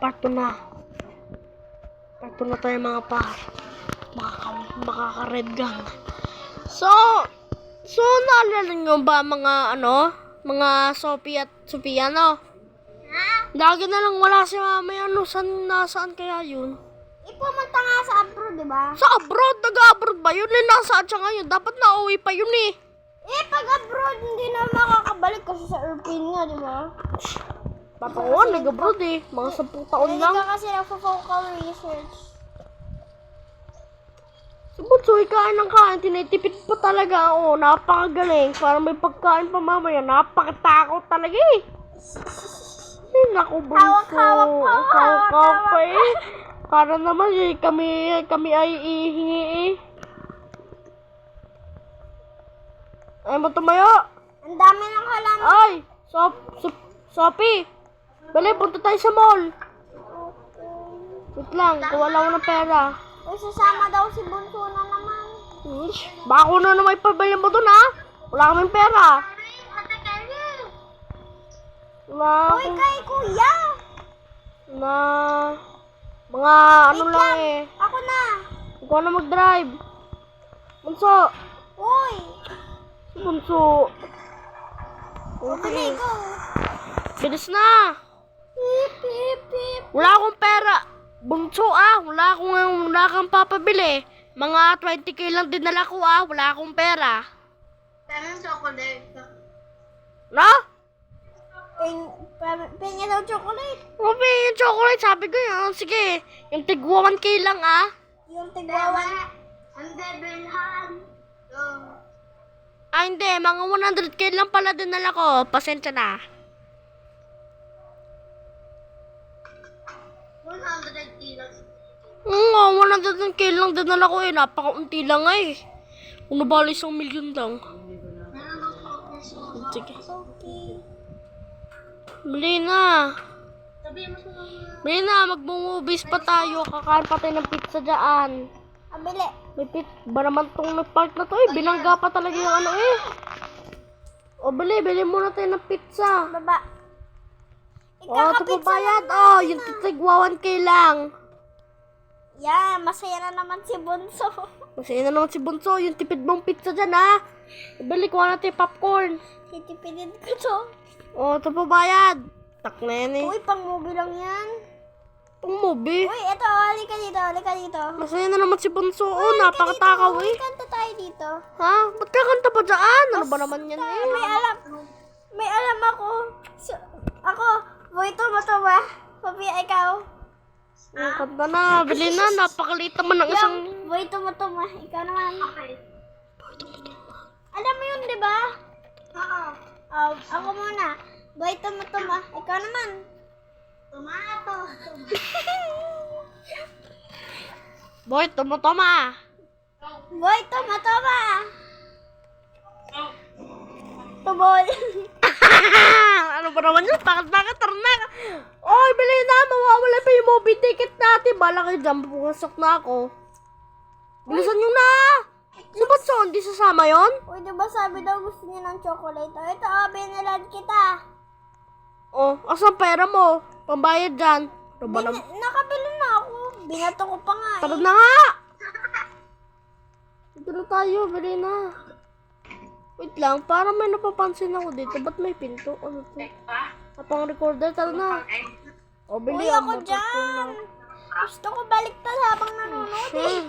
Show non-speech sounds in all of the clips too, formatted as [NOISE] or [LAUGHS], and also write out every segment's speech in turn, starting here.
Parto na. Parto na tayo mga par. Makaka, makaka-red gang. So, so naalala nyo ba mga ano? Mga Sophie at Sophia, no? Ha? Lagi na lang wala si mama ano, saan, nasaan kaya yun? Ipumunta nga sa abroad, di ba? Sa abroad, nag-abroad ba yun? Eh, nasaan siya ngayon? Dapat nauwi pa yun eh. Eh, pag abroad, hindi na makakabalik kasi sa airplane nga, di ba? Papa ko, nag-abroad eh. Mga sampung taon Hindi lang. ka kasi nagpo-focal research. Bunso, kain ng kain. Tinitipid pa talaga. Oo, napakagaling. Para may pagkain pa mamaya. Napakatakot talaga eh. Ay, naku, Bunso. Hawak-hawak pa, Hawak-hawak pa hawak-hawak eh. Para naman eh, kami, kami ay ihingi eh. Ay mo tumayo. Ang dami ng halaman. Ay, Sop, Sop, Sophie. Bali, punta tayo sa mall. Wait lang, kuha lang ako ng pera. Uy, sasama daw si Bunso na naman. Ish, bako na naman ipabili mo dun ha. Wala kaming pera. Wala Uy, akong, kay kuya! na, mga ano Wait lang eh. Ako na! Ikaw na mag-drive. Bunso. Uy! Si Bunso. Bumili Okay. ko! Bilis na. Wala akong pera. Bunso ah. Wala akong, wala kang papabili. Mga 20k lang dinala ko ah. Wala akong pera. Tanong chocolate. No? Ping, pinga daw chocolate. Sabi, yung chocolate, sabi ko yun. Sige, yung tig 1k lang ah. Yung tigwawan. Ang debilhan. Ah, hindi. Mga 100k lang pala dinala ko. Pasensya na. Oo, 100k lang dinala ko eh. Napakaunti lang eh. Kung nabali isang milyon lang. Sige. Bili na. Bili na, mag-movies pa tayo. Kakain pa tayo ng pizza dyan. Abili. May pit, ba naman tong nag-park na to eh? Binangga pa talaga yung ano eh. O, bili, bili muna tayo ng pizza. Baba. Oh, ito pa bayad. Oh, yung titigwa 1k lang. Yan, masaya na naman si Bunso. [LAUGHS] Masaya na naman si Bunso, yung tipid mong pizza dyan ha. Bili, kuha natin yung popcorn. Titipidin ko to. O, ito pa bayad. Tak na yan eh. Uy, pang movie lang yan. Itong movie. Uy, eto, halika dito, halika dito. Masaya na naman si Bunso. Oh, Halika napakatakaw eh. Uy, kanta tayo dito. Ha? Ba't kakanta pa dyan? Ano ba naman yan eh? May alam. May alam ako. So, ako, boy ba? Papi, ikaw. Ang kanta na. Bili na. Napakaliit naman ng isang... Boy to mo to ma. Ikaw naman. Okay. Alam mo yun, di ba? Oo. Oh, ako muna. Boy to mo to ma. Ikaw naman. Tomato. [LAUGHS] Boy, tumutoma. boy to mo to ma. Tubol. [LAUGHS] ano ba naman yun? Bakit bakit tarnak? Oy, bili na. Mawawala pa yung movie ticket natin. Bala kayo dyan. Pumasok na ako. Bilisan nyo na. Si Batso, hindi sasama yon? Uy, di ba sabi daw gusto niya ng chocolate? Oh, ito, oh, binilad kita. Oh, asan pera mo? Pambayad dyan. Ano ba Bin- naman? nakabili na ako. Binato ko pa nga. Tara eh. na nga! Na tayo, bili na. Wait lang, parang may napapansin ako dito. Ba't may pinto? Ano to? Apang recorder, tara na. O, bili Uy, ako dyan. Gusto ko baliktad habang nanonood eh.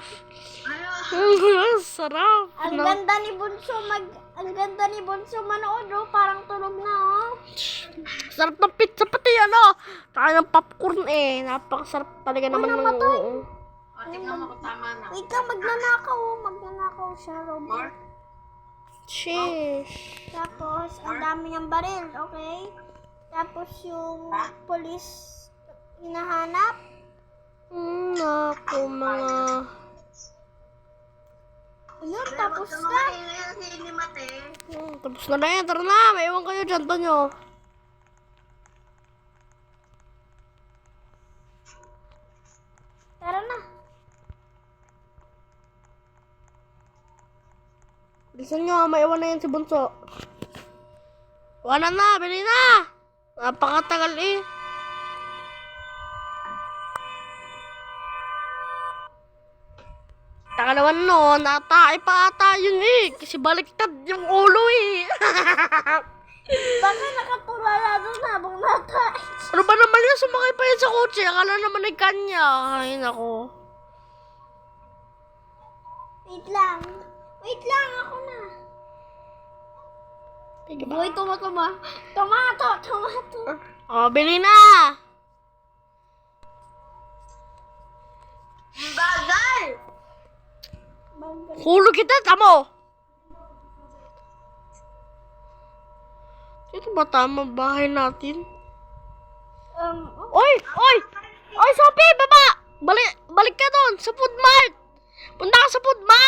Mm, [LAUGHS] Sarap. Ang No? ganda ni Bunso mag... Ang ganda ni Bunso manood oh. Parang tulog na oh. Sarap ng pizza pati ano. Kaya ng popcorn eh. Napakasarap talaga naman ng oo. Wait lang, magnanakaw oh. Magnanakaw siya, Robert. Sheesh. Tapos, ang dami niyang baril, okay? Tapos yung polis hinahanap. Mm, naku, mga... Ayun, tapos na. Hmm, tapos na na yan. Tara na. May iwan kayo dyan, Tonyo. Gusto nyo, maiwan na yan si Bunso. Wala na, bili na! Napakatagal eh. Takalawan no, natay eh, pa ata yun eh. Kasi baliktad yung ulo eh. [LAUGHS] Baka nakapulala doon habang natay. Ano ba naman yun? Sumakay pa yan sa kotse. Akala naman ay kanya. Ay, nako. Wait lang. Wait lang, ako na. Sige ba? Boy, tumatuma. Tomato, tomato. Oh, bili na! Bagay! Hulog kita, tamo! Ito ba tama bahay natin? Um, Oy! Oy! Oy, Sophie! Baba! Balik, balik ka doon sa food mart! Punta ka sa food mart!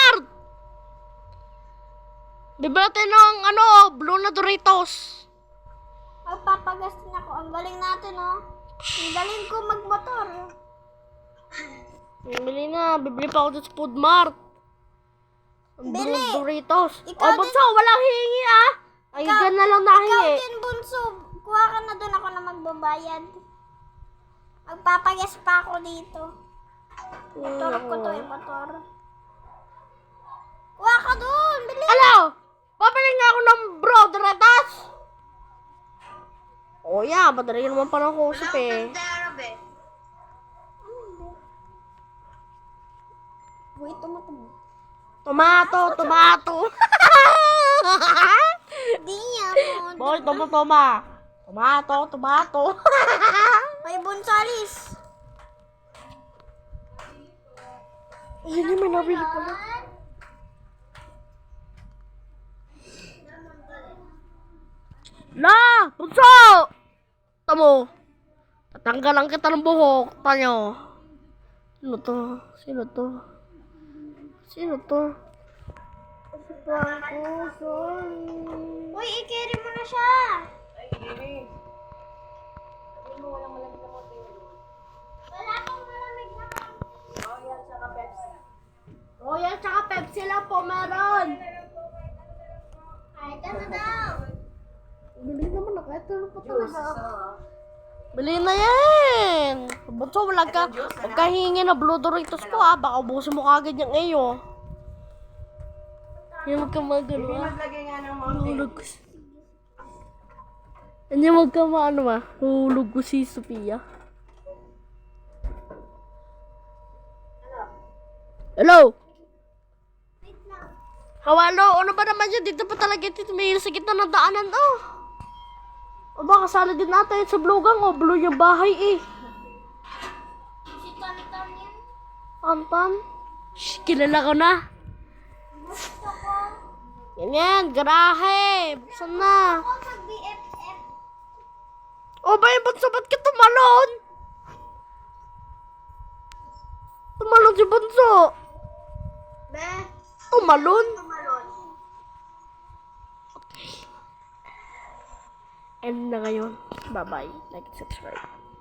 Bibili natin ng ano, blue na Doritos. magpapagas din ako. Ang galing natin, oh. Ang galing ko magmotor. Bibili na, bibili pa ako sa food mart. Ang blue Bili. Doritos. Ikaw oh, din- bunso, walang hihingi ah! Ay, Ikaw- gan na lang Ikaw nahingi. din, bunso. Kuha ka na doon ako na magbabayad. Magpapagas pa ako dito. Motor ko to, yung motor. Kuha ka? Pabili nga ako ng bro, Doritos! Oh yeah, madali naman pa ng kusap eh. Wait, tumatama. Tomato, tomato. [LAUGHS] Di mo. Boy, toma, toma. Tomato, tomato. [LAUGHS] May bunsalis. Hindi may nabili pala. La! Bunso! Tamo! Tatanggalan kita ng buhok. Tanyo. Sino to? Sino to? Sino to? Uy, i-carry mo na siya. Wala pang malamig na Royal tsaka Pepsi lang po meron. Ay, na daw. Ano pa talaga. Bili na yan. Bunso, wala ka. Huwag ka hihingi na Blue Doritos ko ah. Baka ubusin mo kagad yung iyo. Hindi mo ka magano ah. Hulog ko si... Hindi mo ka maano ah. Hulog ko si Sophia. Hello? Hawalo, ano ba naman yun? Dito pa talaga ito may sa gitna ng daanan oh. O baka sala din natin sa blugang o blue yung bahay eh. Si Tantan yan. Anton? Shh, kilala ko na. Gusto ko. Yan yan, garahe. Buksan na. Ako mag-BFF. O ba yung bunso, ba't ka tumalon? Tumalon si bunso. Be, Tumalon? tumalon. End na ngayon. Bye-bye. Like and subscribe.